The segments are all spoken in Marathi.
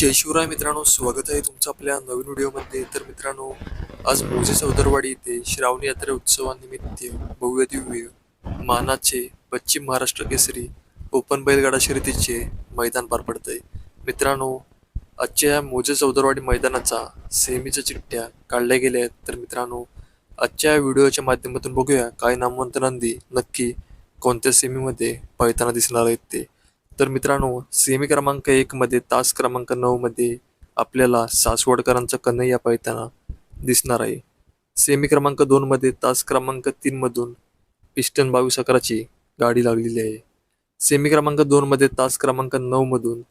जय शिवराय मित्रांनो स्वागत आहे तुमचं आपल्या नवीन व्हिडिओमध्ये. तर मित्रांनो आज मोजे चौदरवाडी येथे श्रावणी यात्रे उत्सवानिमित्त भव्य दिव्य मानाचे पश्चिम महाराष्ट्र केसरी ओपन बैलगाडा शर्यतीचे मैदान पार पडतंय. मित्रांनो आजच्या या मोजे चौदरवाडी मैदानाचा सेमीच्या चिठ्ठ्या काढल्या गेल्या आहेत. तर मित्रांनो आजच्या या व्हिडिओच्या माध्यमातून बघूया काय नामवंत नंदी नक्की कोणत्या सेमीमध्ये पळताना दिसणार आहेत ते. तर मित्रांनो सेमी क्रमांक एक मध्ये तास क्रमांक नऊ मध्ये आपल्याला सासवडकरांचा कन्हैया पळताना दिसणार आहे. सेमी क्रमांक दोन मध्ये तास क्रमांक तीन मधून पिस्टन बावीस अकराची गाडी लागलेली आहे. सेमी क्रमांक दोन मध्ये तास क्रमांक नऊ मधून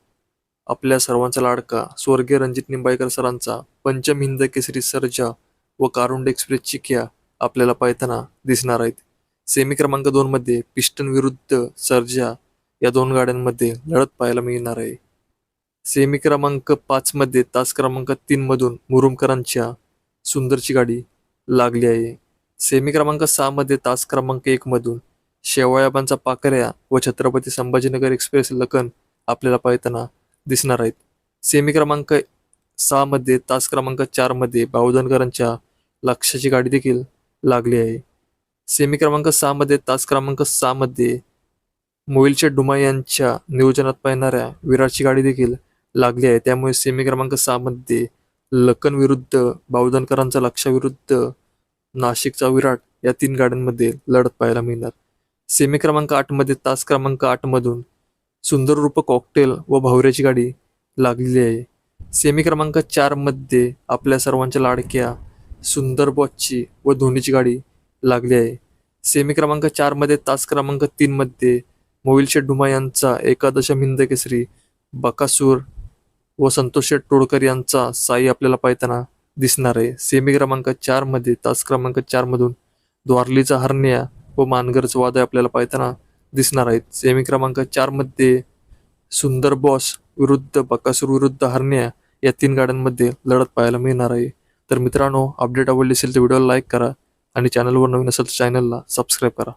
आपल्या सर्वांचा लाडका स्वर्गीय रणजित निंबाळकर सरांचा पंचम हिंद केसरी सर्जा व कारुंड एक्सप्रेस चिक्या आपल्याला पाहताना दिसणार आहेत. सेमी क्रमांक दोनमध्ये पिस्टन विरुद्ध सर्जा या दोन गाड्यांमध्ये लढत पाहायला मिळणार आहे. सेमी क्रमांक पाच मध्ये तास क्रमांक तीन मधून मुरुमकरांच्या सुंदरची गाडी लागली आहे. सेमी क्रमांक सहा मध्ये तास क्रमांक एक मधून शेवाळ्याबांचा पाकऱ्या व छत्रपती संभाजीनगर एक्सप्रेस लखन आपल्याला पाहताना दिसणार आहेत. सेमी क्रमांक सहा मध्ये तास क्रमांक चारमध्ये बावधनकरांच्या लक्षाची गाडी देखील लागली आहे. सेमी क्रमांक सहा मध्ये तास क्रमांक सहा मध्ये मोईलच्या डुमा यांच्या नियोजनात पाहणाऱ्या विराटची गाडी देखील लागली आहे. त्यामुळे सेमी क्रमांक सहामध्ये लखन विरुद्ध बावधनकरांचा लक्षाविरुद्ध नाशिकचा विराट या तीन गाड्यांमध्ये लढत पाहायला मिळणार. सेमी क्रमांक आठमध्ये तास क्रमांक आठमधून सुंदर रूप कॉकटेल व भावऱ्याची गाडी लागलेली आहे. सेमी क्रमांक चारमध्ये आपल्या सर्वांच्या लाडक्या सुंदर बॉचची व धोनीची गाडी लागली आहे. सेमी क्रमांक चारमध्ये तास क्रमांक तीनमध्ये मोविल मोहिल यांचा एकादश हिंद केसरी बकासूर व संतोष शेठ टोडकर यांचा साई आपल्याला पाहताना दिसणार आहे. सेमी क्रमांक चारमध्ये तास क्रमांक चार मधून द्वारलीचा हरण्या व मानगरचं वादळ आपल्याला पाहताना दिसणार आहेत. सेमी क्रमांक चारमध्ये सुंदर बॉस विरुद्ध बकासूर विरुद्ध हरण्या या तीन गाड्यांमध्ये लढत पाहायला मिळणार आहे. तर मित्रांनो अपडेट आवडली असेल तर व्हिडिओला लाईक करा आणि चॅनलवर नवीन असेल तर चॅनलला सबस्क्राईब करा.